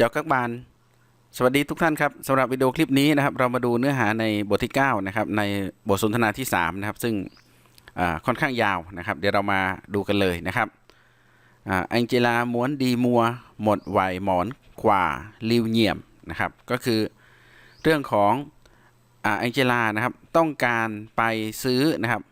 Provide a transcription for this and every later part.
เจ้ากักบานสวัสดีทุกท่านครับสำหรับวิดีโอคลิปนี้นะครับ เรามาดูเนื้อหาในบทที่9นะครับในบทสนทนาที่3นะครับซึ่งค่อนข้างยาวนะครับ เดี๋ยวเรามาดูกันเลยนะครับอ่าแองเจลาม้วนดีมัว หมดไหวหมอนกว่าลิวเงียมนะครับ ก็คือเรื่องของอ่าแองเจลานะครับต้องการไปซื้อนะครับ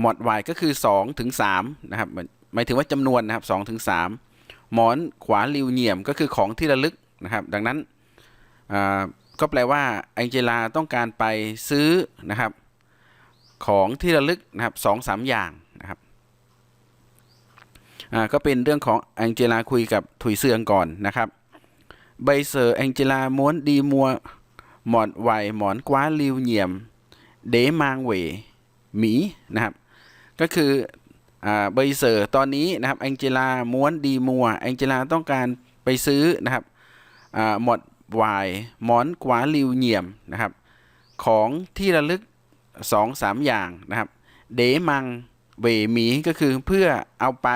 หมดไหวก็คือ2ถึง3นะครับหมายหมายถึงว่าจำนวนนะครับ2ถึง3 หมอนขวาลิวเหนียมก็คือของที่ระลึกนะครับ ดังนั้นก็แปลว่าแองเจลาต้องการไปซื้อนะครับ ของที่ระลึกนะครับสองสามอย่างนะครับก็เป็นเรื่องของแองเจลาคุยกับถุยเสืองก่อนนะครับใบเซอร์แองเจลาม้วนดีมัวหมอนไหวหมอนกว้าลิวเหนียม เดมางเวหมีนะครับ ก็คือ เบย์เซอร์ตอนนี้นะครับแองเจลาม้วนดีมัวแองเจลาต้องการไปซื้อนะครับหมดวายหมอนกวาลิวเนียมนะครับของที่ระลึกสองสามอย่างนะครับ เดมังเวมีก็คือเพื่อเอาไป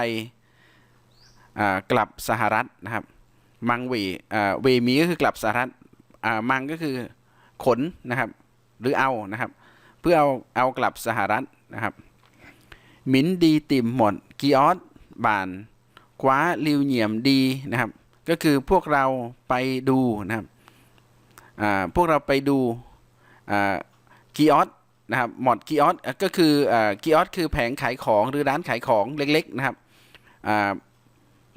กลับสหรัฐนะครับ มังเวเวมีก็คือกลับสหรัฐมังก็คือขนนะครับ หรือเอานะครับ เพื่อเอาเอากลับสหรัฐนะครับ มินดีติมหมดกีออสบานคว้าลิวเหนียมดีนะครับ ก็คือพวกเราไปดูนะครับพวกเราไปดูกีออสนะครับหมดกีออสก็คือกีออสคือแผงขายของหรือร้านขายของเล็กๆนะครับ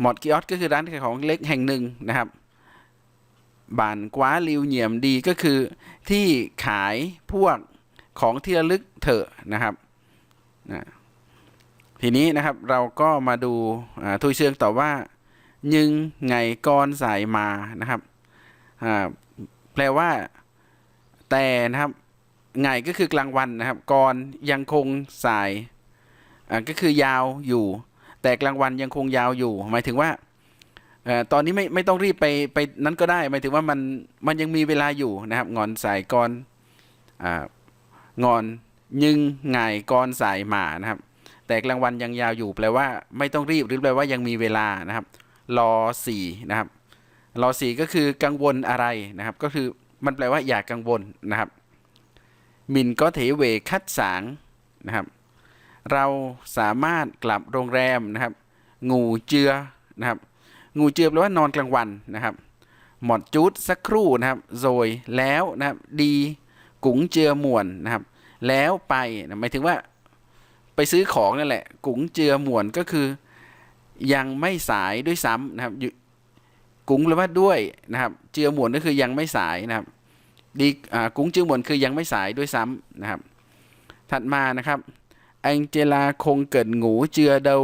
หมดกีออสก็คือร้านขายของเล็กแห่งหนึ่งนะครับบานกว้าลิวเหนียมดีก็คือที่ขายพวกของที่ระลึกเถอะนะครับนะ ทีนี้นะครับเราก็มาดูทุยเชืองตอว่า ยึงไงกรสายมานะครับแปลว่า แต่นะครับไงก็คือกลางวันนะครับกรยังคงสายก็คือยาวอยู่ แต่กลางวันยังคงยาวอยู่ หมายถึงว่าอตอนนี้ไม่ไม่ต้องรีบไปไปนั้นก็ได้ หมายถึงว่ามันมันยังมีเวลาอยู่นะครับ งอนสายกรอ่างอนยึงไงกรสายมานะครับ แต่กลางวันยังยาวอยู่แปลว่าไม่ต้องรีบหรือแปลว่ายังมีเวลานะครับรอสี่นะครับรอสี่ก็คือกังวลอะไรนะครับ ก็คือมันแปลว่าอย่ากกังวลนะครับมินก็เถเวคัดสางนะครับ เราสามารถกลับโรงแรมนะครับ งูเจือนะครับ งูเจือแปลว่านอนกลางวันนะครับหมดจูดสักครู่นะครับโรยแล้วนะครับดีกุ๋งเจือมวนนะครับ แล้วไปนะหมายถึงว่า ไปซื้อของนั่นแหละ กุ๋งเจือหมวนก็คือ ยังไม่สายด้วยซ้ำนะครับกุ๋งแปลว่าด้วยนะครับ เจือหมวนก็คือยังไม่สายนะครับ ดีกุ๋งเจือหมวนคือยังไม่สายด้วยซ้ำนะครับ ถัดมานะครับแองเจลาคงเกิดงูเจือเดา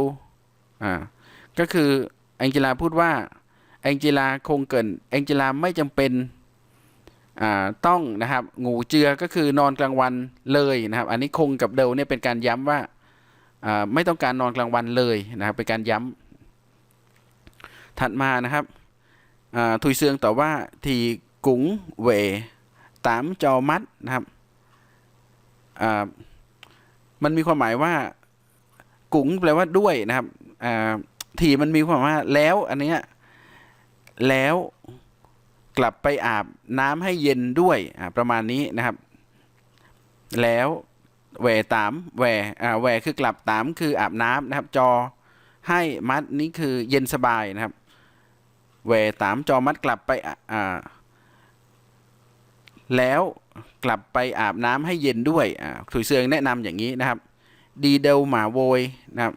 อ่าก็คือแองเจลาพูดว่าแองเจลาคงเกิดแองเจลาไม่จำเป็นอ่าต้องนะครับงูเจือก็คือนอนกลางวันเลยนะครับ อันนี้คงกับเดาเนี่ยเป็นการย้ำว่าอ่า ไม่ต้องการนอนกลางวันเลยนะครับเป็นการย้ำถัดมานะครับทุยเซืองตอว่าทีกุ๋งเวตามจอมัดนะครับมันมีความหมายว่ากุ๋งแปลว่าด้วยนะครับอ่าทีมันมีความหมายว่าแล้วอันเนี้ยแล้วกลับไปอาบน้ำให้เย็นด้วยประมาณนี้นะครับ แล้ว แหวตามแหวอ่าแหวคือกลับตามคืออาบน้ำนะครับ จอให้มัดนี้คือเย็นสบายนะครับแหวตามจอมัดกลับไปอ่าแล้วกลับไปอาบน้ำให้เย็นด้วยอ่าถุยเสืองแนะนำอย่างนี้นะครับ ดีเดลหมาโวยนะครับ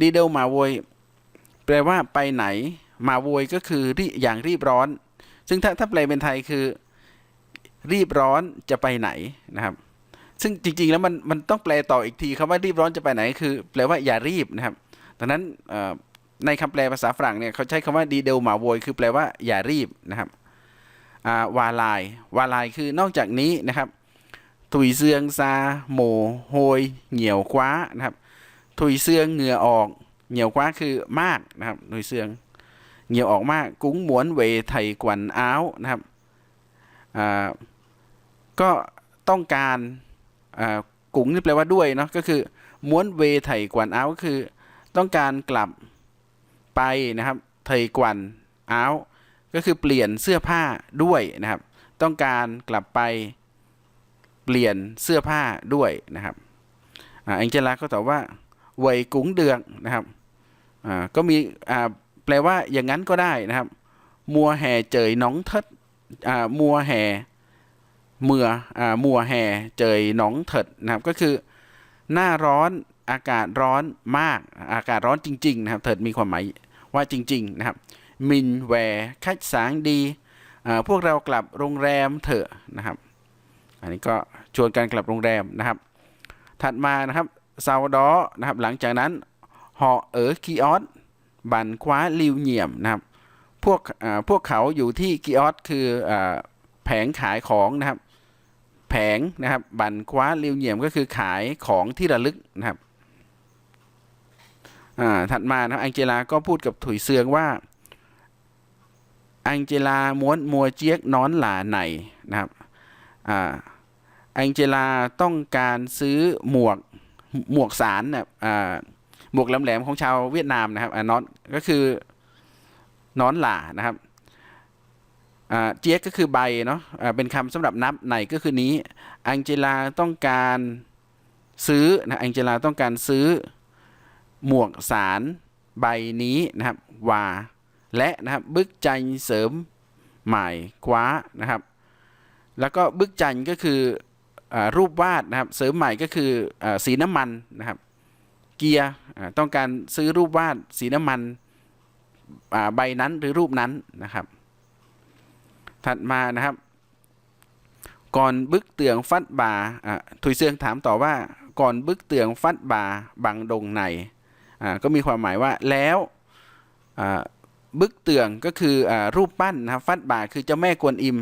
ดีเดลหมาโวย แปลว่าไปไหนมาโวยก็คือรีอย่างรีบร้อน ซึ่งถ้าถ้าแปลเป็นไทยคือ รีบร้อนจะไปไหนนะครับ ซึ่งจริง ๆ แล้วมันมันต้องแปลต่ออีกทีคำว่ารีบร้อนจะไปไหน คือ แปลว่าอย่ารีบนะครับดังนั้นในคำแปลภาษาฝรั่งเนี่ยเขาใช้คำว่าดีเดลหมาโวยคือแปลว่าอย่ารีบนะครับวาลายวาลายคือนอกจากนี้นะครับ ถุยเสืองซาโมโฮยเหนียวคว้านะครับ ถุยเสืองเหงื่อออก เหนียวคว้าคือมากนะครับถุยเสืองเหนียวออกมาก กุ้งหมวนเวไถกวนอ้าวนะครับก็ต้องการ กุ๋งนี่แปลว่าด้วยเนาะก็คือม้วนเวไถกวนอ้าวก็คือ ต้องการกลับไปนะครับไถกวนอ้าวก็คือเปลี่ยนเสื้อผ้าด้วยนะครับ ต้องการกลับไปเปลี่ยนเสื้อผ้าด้วยนะครับอ่าแองเจลาก็ตอบว่าเวยกุ๋งเดืองนะครับก็มีแปลว่าอย่างนั้นก็ได้นะครับ มัวแห่เจยน้องเทิดมัวแห่ เมื่ออ่ามัวแห่เจยหน้องเถิดนะครับก็คือหน้าร้อนอากาศร้อนมากอากาศร้อนจริง ๆ นะครับเถิดมีความหมายว่าจริง ๆ นะครับ มินแหวคัดสางดีพวกเรากลับโรงแรมเถอะนะครับ อันนี้ก็ชวนกันกลับโรงแรมนะครับ ถัดมานะครับซาดอนะครับ หลังจากนั้นหอเอ๋อกีออสบันคว้าลิวเหยี่ยมนะครับ พวกพวกเขาอยู่ที่กีออสคืออแผงขายของนะครับ แผงนะครับบันคว้าลิวเหยี่ยมก็คือขายของที่ระลึกนะครับถัดมานะครับอังเจลาก็พูดกับถุยเซืองว่า อังเจลาม้วนมัวเจี๊ยกนอนหลาไหนนะครับอ,อังเจลาต้องการซื้อหมวกหมวกสารนะหมวกแหลมๆของชาวเวียดนามนะครับอนอนก็คือนอนหล่านะครับ เจี๊ยกก็คือใบเนาะเป็นคำสำหรับนับไหนก็คือนี้อังเจลาต้องการซื้อนะอังเจลาต้องการซื้อหมวกสารใบนี้นะครับว่าและนะครับบึกจันเสริมหมายคว้านะครับ แล้วก็บึกจันก็คืออรูปวาดนะครับ เสริมใหม่ก็คืออสีน้ำมันนะครับ เกียร์ต้องการซื้อรูปวาดสีน้ำมันใบนั้นหรือรูปนั้นนะครับ ถัดมานะครับ ก่อนบึกเตืองฟัดบาอ่าถุยเสืองถามต่อว่าก่อนบึกเตืองฟัดบาบังดงในอ่าก็มีความหมายว่าแล้วอ่าบึกเตืองก็คืออารูปปั้นนะครับฟัดบาคือเจ้าแม่กวนอิม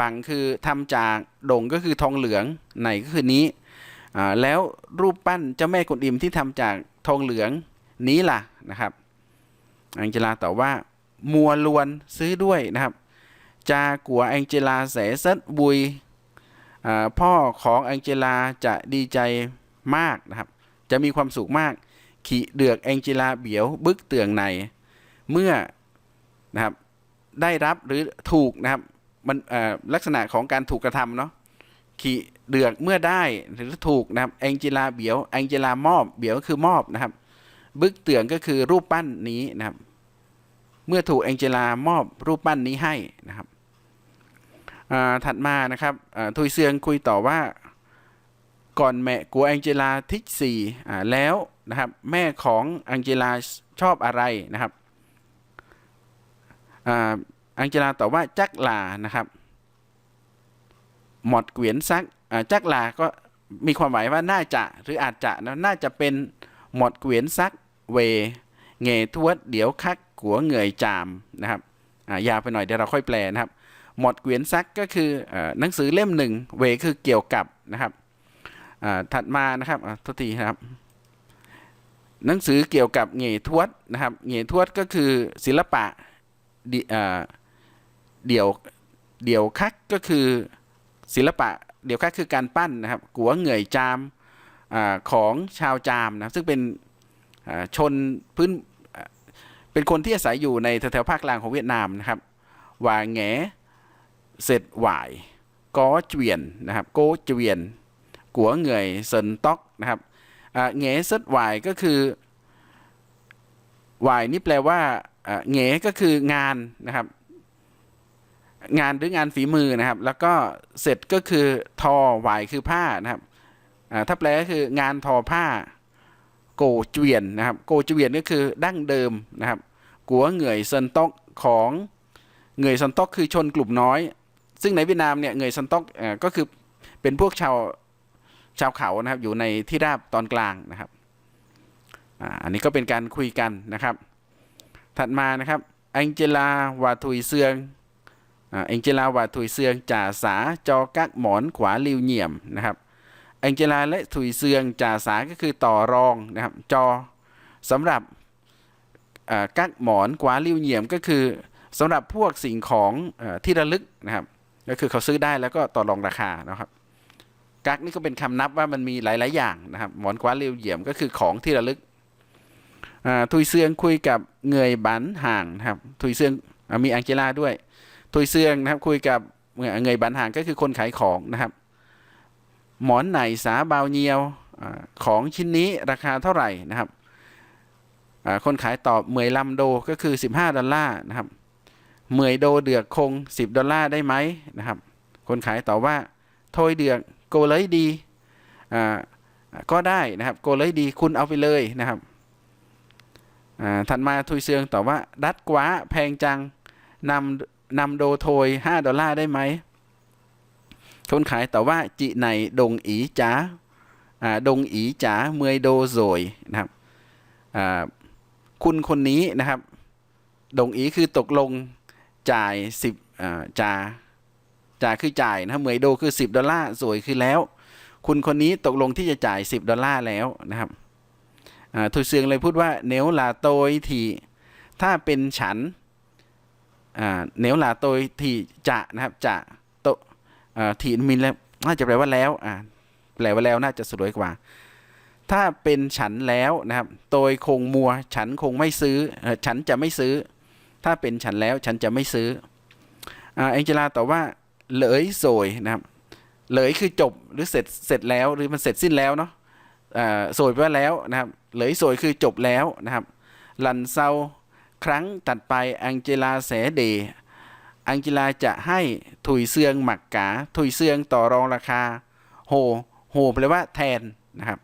บังคือทำจากดงก็คือทองเหลืองไหนก็คือนี้อ่าแล้วรูปปั้นเจ้าแม่กวนอิมที่ทำจากทองเหลืองนี้ล่ะนะครับ อังเจลาตอบว่า มัวลวนซื้อด้วยนะครับ จากัวแองเจลาแสซัดบุยพ่อของแองเจลาจะดีใจมากนะครับ จะมีความสุขมาก ขี่เดือกแองเจลาเบียวบึกเตืองในเมื่อนะครับได้รับหรือถูกนะครับมันลักษณะของการถูกกระทำเนาะขี่เดือกเมื่อได้หรือถูกนะครับแองเจลาเบียวแองเจลามอบเบียวก็คือมอบนะครับ บึกเตืองก็คือรูปปั้นนี้นะครับ เมื่อถูกแองเจลามอบรูปปั้นนี้ให้นะครับ ถัดมานะครับทุยเซียงคุยต่อว่าก่อนแม่กัวแองเจลาทิกสี่อ่าแล้วนะครับแม่ของแองเจลาชอบอะไรนะครับอ่าอังเจลาตอบว่าจักลานะครับหมอดเกวียนซักอ่าจักลาก็มีความหมายว่าน่าจะหรืออาจจะนะน่าจะเป็นหมอดเกวียนซักเวเงทวดเดี๋ยวคักกัวเหงื่อยจามนะครับอ่ายาวไปหน่อยเดี๋ยวเราค่อยแปลนะครับ หมดเกวียนซักก็คือหนังสือเล่มหนึ่งเวคือเกี่ยวกับนะครับถัดมานะครับอ่าโทษทีนะครับ หนังสือเกี่ยวกับเหงทวดนะครับเหงทวดก็คือศิลปะเดี่ยวเดี่ยวคักก็คือศิลปะเดี่ยวคักคือการปั้นนะครับกัวเหงื่อยจามอของชาวจามนะซึ่งเป็นชนพื้นเป็นคนที่อาศัยอยู่ในแถวๆภาคกลางของเวียดนามนะครับว่าแง เสร็จหวายก้อเจวียนนะครับโกเจวียนกัวเงยเซินต๊อกนะครับเหงเซดหวายก็คือหวายนี่แปลว่าเหงก็คืองานนะครับ งานหรืองานฝีมือนะครับ แล้วก็เสร็จก็คือทอหวายคือผ้านะครับถ้าแปลก็คืองานทอผ้าโกเจวียนนะครับ โกเจวียนก็คือดั้งเดิมนะครับ กัวเหงื่อยเซินต๊อกของเหงื่อยเซินต๊อกคือชนกลุ่มน้อย ซึ่งในเวียดนามเนี่ยเงยซินต๊อกก็คือเป็นพวกชาวชาวเขานะครับ อยู่ในที่ราบตอนกลางนะครับอันนี้ก็เป็นการคุยกันนะครับ ถัดมานะครับแองเจลาวาทุยเซืองอ่าแองเจลาวาทุยเซืองจ่าสาจอกักหมอนขวาลิวเหยี่ยมนะครับแองเจลาและทุยเซืองจ่าสาก็คือต่อรองนะครับจอสำหรับกักหมอนขวาลิวเหยี่ยมก็คือสำหรับพวกสิ่งของอที่ระลึกนะครับ ก็คือเขาซื้อได้แล้วก็ต่อรองราคานะครับกักนี่ก็เป็นคำนับว่ามันมีหลาย ๆ อย่างนะครับหมอนคว้าเรียวเหยี่ยมก็คือของที่ระลึกทุยเซียงคุยกับเงยบันห่างนะครับทุยเซียงอมีแองเจล่าด้วยทุยเซียงนะครับคุยกับเงยบันห่างก็คือคนขายของนะครับ หมอนไหนสาบาวเนียวอของชิ้นนี้ราคาเท่าไหร่นะครับคนขายตอบเหมยลำโดก็คือ 15 ดอลลาร์นะครับ เหมยโดเดือกคง 10 ดอลลาร์ได้ไหมนะครับ คนขายตอบว่าโทยเดือกโกเลยดีอ่าก็ได้นะครับ โกเลยดีคุณเอาไปเลยนะครับอ่าถัดมาทุยเซียงตอบว่าดัดกว่าแพงจังนำนำโดโทย 5 ดอลลาร์ได้ไหมคนขายตอบว่าจิไหนดงอีจ๋าอ่าดงอีจ๋าเมยโดโซยนะครับอ่าคุณคนนี้นะครับ ดงอีคือตกลง จ่ายสิบจ่าจ่าคือจ่ายนะครับเมยโดคือสิบดอลลาร์สวยคือแล้ว คุณคนนี้ตกลงที่จะจ่ายสิบดอลลาร์แล้วนะครับอ่าทุยเซียงเลยพูดว่าเนวลาโตยทีถ้าเป็นฉันเนวลาโตยทีจะนะครับจะโตอ่าถีมินแล้วน่าจะแปลว่าแล้วแปลว่าแล้วน่าจะสวยกว่า ถ้าเป็นฉันแล้วนะครับโดยคงมัว ฉันคงไม่ซื้อฉันจะไม่ซื้อ ถ้าเป็นฉันแล้วฉันจะไม่ซื้ออ่าแองเจลาตอบว่าเหลยโซยนะครับเหลยคือจบหรือเสร็จเสร็จแล้วหรือมันเสร็จสิ้นแล้วเนาะโซยแปลว่าแล้วนะครับเหลยโซยคือจบแล้วนะครับลันเซาครั้งตัดไปแองเจลาแสเดอังกิลาจะให้ถุยเซียงหมักกาถุยเซียงต่อรองราคาโฮโฮแปลว่าแทนนะครับ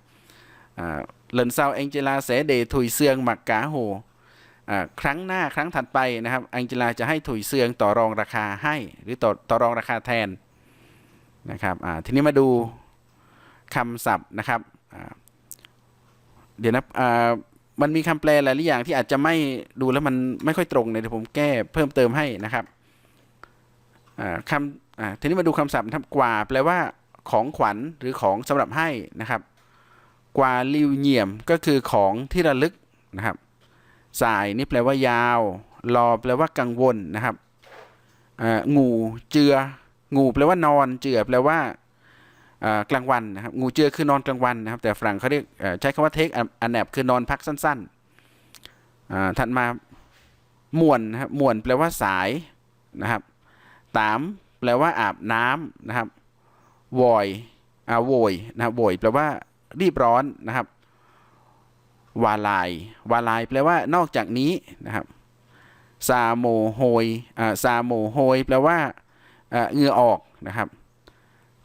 เหลินเซาแองเจลาเสเดถุยเซียงหมักกาโฮ ครั้งหน้าครั้งถัดไปนะครับ อังกิลาจะให้ถุยเซียงต่อรองราคาให้ หรือต่อต่อรองราคาแทนนะครับทีนี้มาดูคำศัพท์นะครับเดี๋ยวนะมันมีคำแปลหลายอย่างที่อาจจะไม่ดูแล้วมันไม่ค่อยตรงเนี่ยเดี๋ยวผมแก้เพิ่มเติมให้นะครับคำทีนี้มาดูคำศัพท์ทับกว่าแปลว่าของขวัญหรือของสำหรับให้นะครับ กว่าลิวเงียมก็คือของที่ระลึกนะครับ สายนี่แปลว่ายาวรอแปลว่ากังวลนะครับงูเจือ งูแปลว่านอนเจือแปลว่ากลางวันนะครับงูเจือคือนอนกลางวันนะครับ แต่ฝรั่งเขาเรียกใช้คำว่า take a nap คือนอนพักสั้นๆถัดมาม่วนนะครับม่วนแปลว่าสายนะครับตามแปลว่าอาบน้ำนะครับวอยอ่าโวยนะครับโวยแปลว่ารีบร้อนนะครับ วาลายวาลายแปลว่านอกจากนี้นะครับซาโมโฮยซาโมโฮยแปลว่าเหงื่อออกนะครับ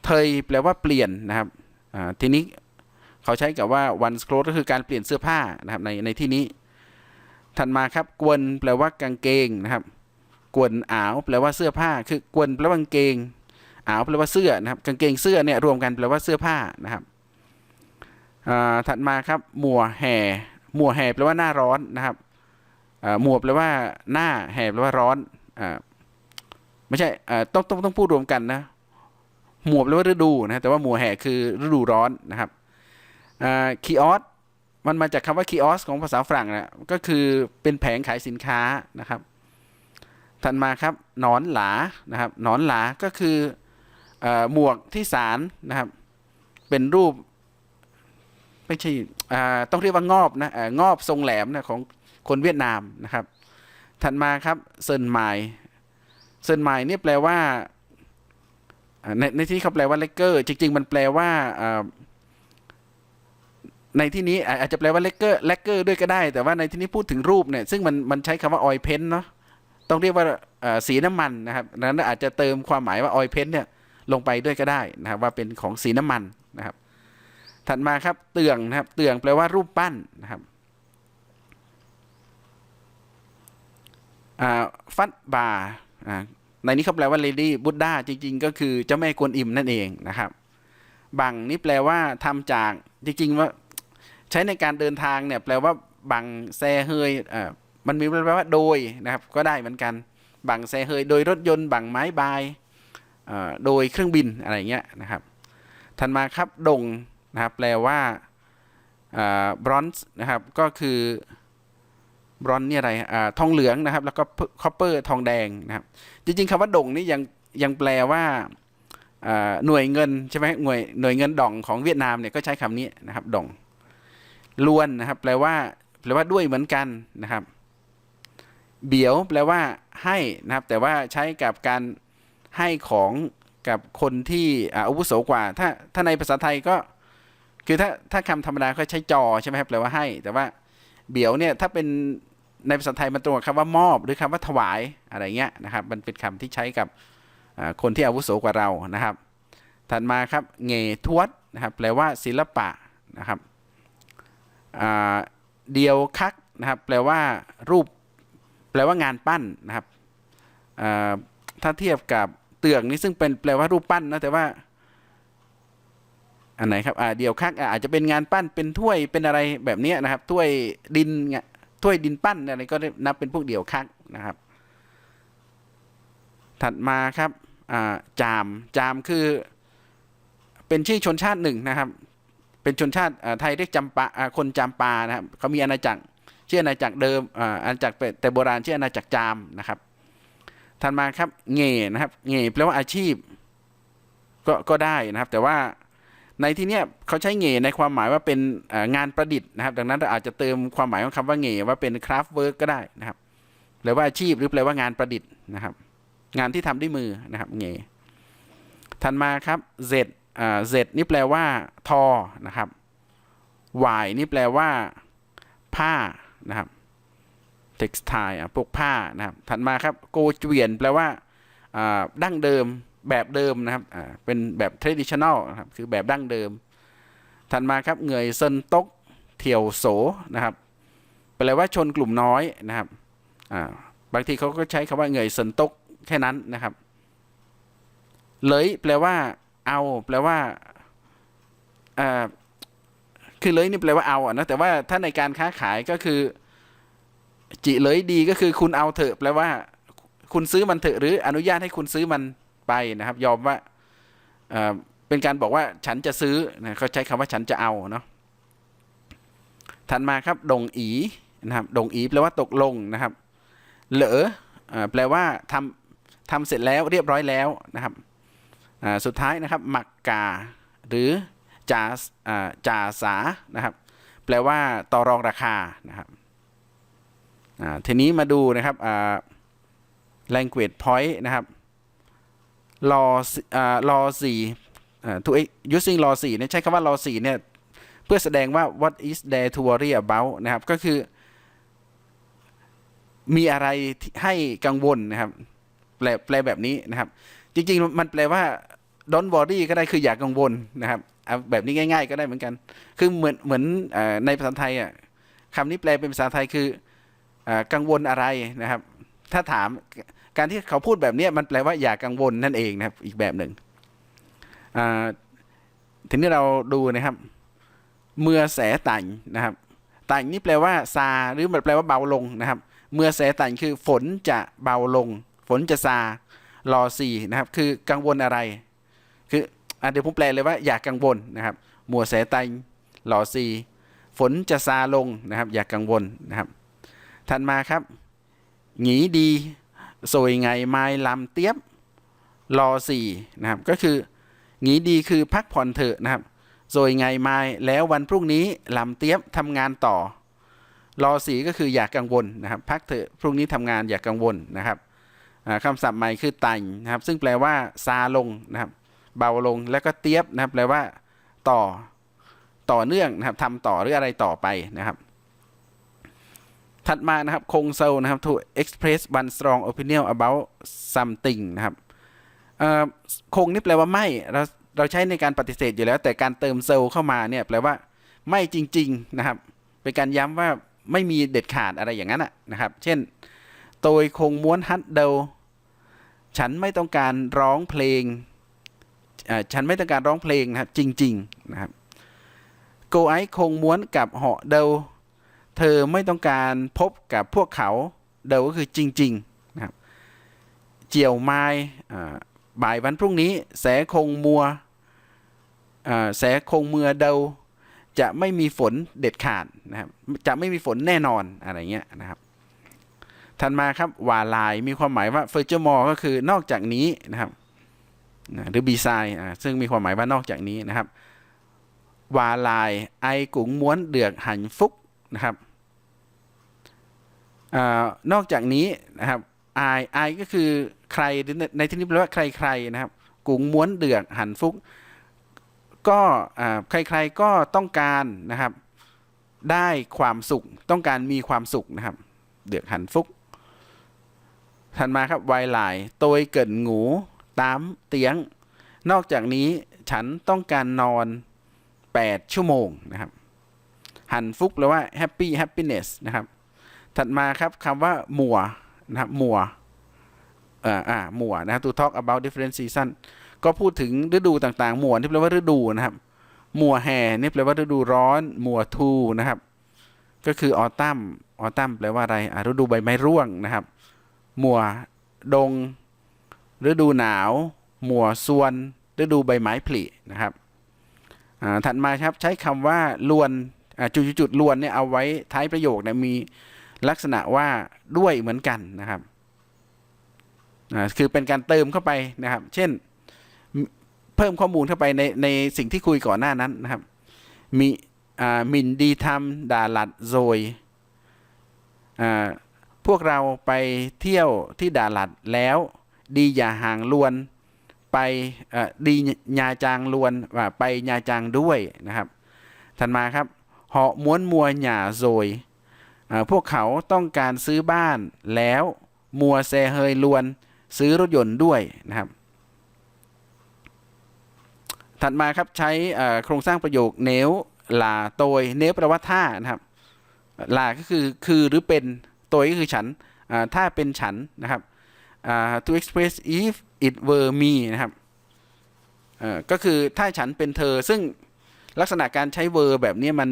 เทยแปลว่าเปลี่ยนนะครับทีนี้เขาใช้กับว่า one clothes ก็คือการเปลี่ยนเสื้อผ้านะครับในในที่นี้ถัดมาครับกวนแปลว่ากางเกงนะครับกวนอาวแปลว่าเสื้อผ้า คือกวนแปลว่ากางเกงอาวแปลว่าเสื้อนะครับกางเกงเสื้อเนี่ยรวมกันแปลว่าเสื้อผ้านะครับ ถัดมาครับหมัวแห่หมัวแห่แปลว่าหน้าร้อนนะครับหมัวแปลว่าหน้าแห่แปลว่าร้อนอไม่ใช่ต้องต้องต้องพูดรวมกันนะหมัวแปลว่าฤดูนะแต่ว่าหมัวแห่คือฤดูร้อนนะครับคีออสมันมาจากคำว่าคีออสของภาษาฝรั่งนะก็คือเป็นแผงขายสินค้านะครับถัดมาครับนอนหลานะครับนอนหลาก็คือเออหมวกที่สารนะครับ เป็นรูป ไม่ใช่ต้องเรียกว่างอบนะงอบทรงแหลมนะของคนเวียดนามนะครับ ถัดมาครับเซินไมายเซินไมายเนี่ยแปลว่าในในที่เขาแปลว่าเลกเกอร์ จริง ๆ มันแปลว่าในที่นี้อาจจะแปลว่าเลกเกอร์เลกเกอร์ด้วยก็ได้ แต่ว่าในที่นี้พูดถึงรูปเนี่ยซึ่งมันมันใช้คำว่าออยเพนเนาะต้องเรียกว่าสีน้ำมันนะครับดังนั้นอาจจะเติมความหมายว่าออยเพนเนี่ยลงไปด้วยก็ได้นะครับว่าเป็นของสีน้ำมันนะครับ ถัดมาครับเตืองนะครับ เตืองแปลว่ารูปปั้นนะครับฟัดบาอ่าในนี้เขาแปลว่าเลดี้บุตดาจริง ๆ ก็คือเจ้าแม่กวนอิมนั่นเองนะครับ บังนี่แปลว่าทำจากจริงๆว่าใช้ในการเดินทางเนี่ยแปลว่าบังแซเฮยมันมีแปลว่าโดยนะครับ ก็ได้เหมือนกัน บังแซเฮยโดยรถยนต์บังไม้บายโดยเครื่องบินอะไรเงี้ยนะครับถัดมาครับดง นะครับแปลว่าบรอนซ์นะครับก็คือบรอนนี่อะไรอทองเหลืองนะครับ แล้วก็คอปเปอร์ทองแดงนะครับจริงๆคำว่าดงนี่ยังยังแปลว่าหน่วยเงินใช่ไหมหน่วยหน่วยเงินดองของเวียดนามเนี่ยก็ใช้คำนี้นะครับดงล้วนนะครับ แปลว่าแปลว่าด้วยเหมือนกันนะครับ เบียวแปลว่าให้นะครับ แต่ว่าใช้กับการให้ของกับคนที่อาวุโสกว่า ถ้าถ้าในภาษาไทยก็ คือถ้าถ้าคำธรรมดาก็ใช้จอใช่ไหมครับแปลว่าให้ แต่ว่าเบียวเนี่ยถ้าเป็นในภาษาไทยมันตรงกับคำว่ามอบหรือคำว่าถวายอะไรเงี้ยนะครับมันเป็นคำที่ใช้กับคนที่อาวุโสกว่าเรานะครับ ถัดมาครับเงทวดนะครับแปลว่าศิลปะนะครับเดียวคักนะครับแปลว่ารูป แปลว่างานปั้นนะครับถ้าเทียบกับเตือกนี่ซึ่งเป็นแปลว่ารูปปั้นนะแต่ว่า อันไหนครับอ่าเดี่ยวคักอาจจะเป็นงานปั้นเป็นถ้วยเป็นอะไรแบบนี้นะครับถ้วยดินเงถ้วยดินปั้นอะไรก็นับเป็นพวกเดี่ยวคักนะครับ ถัดมาครับอ่าจามจามคือ เป็นชื่อชนชาติหนึ่งนะครับ เป็นชนชาติไทยเรียกจำปาคนจำปานะครับเขามีอาณาจักรชื่ออาณาจักรเดิมอาอาณาจักรแต่โบราณชื่ออาณาจักรจามนะครับถัดมาครับเง่นะครับเง่แปลว่าอาชีพก็ก็ได้นะครับ แต่ว่า ในที่เนี้ยเขาใช้เง่ในความหมายว่าเป็นงานประดิษฐ์นะครับ ดังนั้นเราอาจจะเติมความหมายของคำว่าเง่ว่าเป็นคราฟเวิร์กก็ได้นะครับแปลว่าอาชีพหรือแปลว่างานประดิษฐ์นะครับ งานที่ทำด้วยมือนะครับเง่ถัดมาครับเซอ่าเซนี่แปลว่า ทอนะครับวายนี่แปลว่า ผ้านะครับ textile อะพวกผ้านะครับ ถัดมาครับโกจเวียนแปลว่าอ่าดั้งเดิม แบบเดิมนะครับอ่าเป็นแบบ traditional นะครับคือแบบดั้งเดิม ถัดมาครับเงยเซินตกเถี่ยวโสนะครับแปลว่าชนกลุ่มน้อยนะครับอ่าบางทีเขาก็ใช้คำว่าเงยเซินตกแค่นั้นนะครับ เลยแปลว่าเอา แปลว่าอ่าคือเลยนี่แปลว่าเอาอะนะแต่ว่าถ้าในการค้าขายก็คือ จิเลยดีก็คือคุณเอาเถอะแปลว่า คุณซื้อมันเถอะหรืออนุญาตให้คุณซื้อมัน ไปนะครับ ยอมว่าเป็นการบอกว่าฉันจะซื้อนะเขาใช้คำว่าฉันจะเอาเนาะถัดมาครับดงอีนะครับดงอีแปลว่าตกลงนะครับ เหลออ่าแปลว่าทำทำเสร็จแล้วเรียบร้อยแล้วนะครับสุดท้ายนะครับหมักกาหรือจ่าอ่าจ่าสานะครับ แปลว่าต่อรองราคานะครับทีนี้มาดูนะครับ language point นะครับ law อ่า law สี่อ่า to using law สี่เนี่ยใช้คำว่า law สี่เนี่ย เพื่อแสดงว่า what is there to worry about นะครับ ก็คือ มีอะไรให้กังวลนะครับ แปลแปลแบบนี้นะครับ จริง ๆ มันแปลว่า don't worry ก็ได้คืออย่ากกังวลนะครับเอาแบบนี้ง่าย ๆ ก็ได้เหมือนกัน คือเหมือนเหมือนในภาษาไทยอะคำนี้แปลเป็นภาษาไทยคืออกังวลอะไรนะครับ ถ้าถาม การที่เขาพูดแบบนี้มันแปลว่าอย่ากังวลนั่นเองนะครับ อีกแบบหนึ่งทีนี้เราดูนะครับ เมื่อแสตันนะครับตันนี่แปลว่าซาหรือมันแปลว่าเบาลงนะครับ เมื่อแสตันคือฝนจะเบาลง ฝนจะซารอซีนะครับ คือกังวลอะไร คืออเดี๋ยวผมแปลเลยว่าอย่ากังวลนะครับมัวแสตันรอซีฝนจะซาลงนะครับ อย่ากังวลนะครับถัดมาครับหนีดี สวยไงไม้ลำเตียบรอสี่นะครับ ก็คือหนีดีคือพักผ่อนเถอะนะครับสวยไงไม้แล้ววันพรุ่งนี้ลำเตียบทำงานต่อรอสีก็คืออย่ากกังวลนะครับ พักเถอะพรุ่งนี้ทำงานอย่ากกังวลนะครับอ่าคำศัพท์ใหม่คือตันนะครับ ซึ่งแปลว่าซาลงนะครับ เบาลงแล้วก็เตียบนะครับ แปลว่า ต่อต่อเนื่องนะครับทำต่อหรืออะไรต่อไปนะครับ ถัดมานะครับคงเซลนะครับ to express one strong opinion about something นะครับคงนี่แปลว่าไม่เราเราใช้ในการปฏิเสธอยู่แล้ว แต่การเติมเซลเข้ามาเนี่ยแปลว่าไม่จริง ๆนะครับ เป็นการย้ำว่าไม่มีเด็ดขาดอะไรอย่างนั้นนะครับ เช่นโดยคงม้วนฮัตเดลฉันไม่ต้องการร้องเพลงฉันไม่ต้องการร้องเพลงนะครับจริง ๆ นะครับโกไอคงม้วนกับเหาะเดล เธอไม่ต้องการพบกับพวกเขาเดาก็คือจริงๆนะครับเจียวไม้บ่ายวันพรุ่งนี้แสคงมัวแสคงเมือเดาจะไม่มีฝนเด็ดขาดนะครับจะไม่มีฝนแน่นอนอะไรเงี้ยนะครับถัดมาครับวาลายมีความหมายว่าเฟอร์เจอร์มอก็คือนอกจากนี้นะครับหรือบีไซซึ่งมีความหมายว่านอกจากนี้นะครับวาลายไอกุ๋งม้วนเดือกหันฟุก นะครับอนอกจากนี้นะครับอายอายก็คือใครในในที่นี้แปลว่าใครๆนะครับกุงม้วนเดือกหันฟุก ก็ใครๆก็ต้องการนะครับ ได้ความสุขต้องการมีความสุขนะครับ เดือกหันฟุกถัดมาครับวายหลายโตยเกิดงูตามเตียง นอกจากนี้ฉันต้องการนอน 8 ชั่วโมงนะครับ หันฟุกแปลว่า happy happiness นะครับ ถัดมาครับคำว่ามัวนะครับมัวอ่าอ่ามัวนะครับ to talk about different season ก็พูดถึงฤดูต่างๆ มัวที่แปลว่าฤดูนะครับมัวแห่นี่แปลว่าฤดูร้อนมัวทูนะครับ ก็คือออตัมออตัมแปลว่าอะไรฤดูใบไม้ร่วงนะครับมัวดง ฤดูหนาวมัวส่วนฤดูใบไม้ผลินะครับอ่าถัดมาครับใช้คำว่าลวน อ่าจุดๆๆลวนเนี่ยเอาไว้ท้ายประโยคเนี่ยมีลักษณะว่าด้วยเหมือนกันนะครับคือเป็นการเติมเข้าไปนะครับ เช่นเพิ่มข้อมูลเข้าไปในในสิ่งที่คุยก่อนหน้านั้นนะครับ มีอ่ามินดีทำดาลัดโซยอ่าพวกเราไปเที่ยวที่ดาลัดแล้ว ดีอย่าห่างลวนไปอ่อดีญาจางลวนว่าไปญาจางด้วยนะครับถัดมาครับ เหาะม้วนมัวหย่าโซยพวกเขาต้องการซื้อบ้านแล้วมัวแซเฮยลวนซื้อรถยนต์ด้วยนะครับ ถัดมาครับใช้โครงสร้างประโยคเนวลาโตยเนวแปลว่าถ้านะครับลาก็คือคือหรือเป็นโตยก็คือฉันถ้าเป็นฉันนะครับอ่า to express if it were me นะครับก็คือถ้าฉันเป็นเธอซึ่ง ลักษณะการใช้ were แบบนี้มัน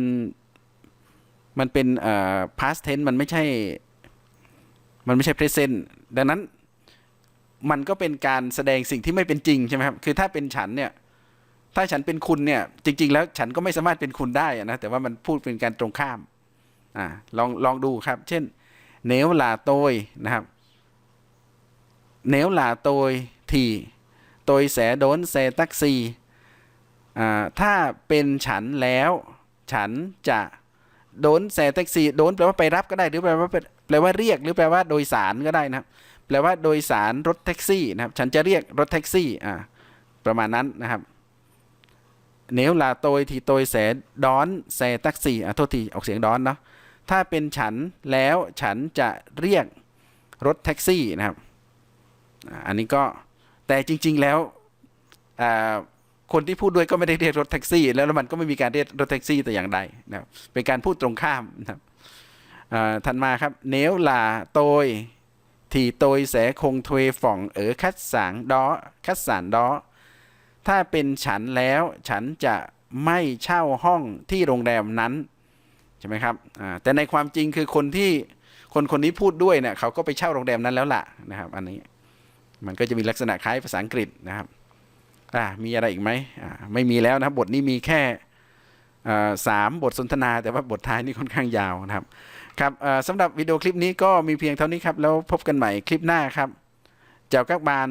มันเป็นเอ่อ past tense มันไม่ใช่ มันไม่ใช่ present ดังนั้นมันก็เป็นการแสดงสิ่งที่ไม่เป็นจริงใช่ไหมครับ คือถ้าเป็นฉันเนี่ย ถ้าฉันเป็นคุณเนี่ย จริง ๆ แล้วฉันก็ไม่สามารถเป็นคุณได้นะ แต่ว่ามันพูดเป็นการตรงข้าม อ่า ลอง ลองดูครับ เช่น เนวลาโตยนะครับ เนวลาโตยทีโตยแสโดนแสตักซี ถ้าเป็นฉันแล้ว ฉันจะโดนแสแท็กซี่โดนแปลว่าไปรับก็ได้หรือแปลว่าแปลว่าเรียกหรือแปลว่าโดยสารก็ได้นะครับ แปลว่าโดยสารรถแท็กซี่นะครับ ฉันจะเรียกรถแท็กซี่อ่าประมาณนั้นนะครับเนวลาโตยทีโตยแสดอนแสตักซี่อะโทษทีออกเสียงดอนเนาะถ้าเป็นฉันแล้วฉันจะเรียกรถแท็กซี่นะครับ อันนี้ก็แต่จริง ๆแล้ว คนที่พูดด้วยก็ไม่ได้เรียกรถแท็กซี่ แล้วมันก็ไม่มีการเรียกรถแท็กซี่แต่อย่างใดนะครับเป็นการพูดตรงข้ามนะครับอ่าถัดมาครับเนวลาโตยทีโตยแสคงทเวฝ่องเอ๋อคัดสางดอคัดสานดอถ้าเป็นฉันแล้วฉันจะไม่เช่าห้องที่โรงแรมนั้นใช่ไหมครับแต่ในความจริงคือคนที่คนคนนี้พูดด้วยเนี่ยเขาก็ไปเช่าโรงแรมนั้นแล้วล่ะนะครับ อันนี้มันก็จะมีลักษณะคล้ายภาษาอังกฤษนะครับ อ่ามีอะไรอีกไหมอ่าไม่มีแล้วนะครับบทนี้มีแค่อ่าสามบทสนทนาแต่ว่าบทท้ายนี่ค่อนข้างยาวนะครับครับอ่าสำหรับวิดีโอคลิปนี้ก็มีเพียงเท่านี้ครับ แล้วพบกันใหม่คลิปหน้าครับ เจ้ากักบาน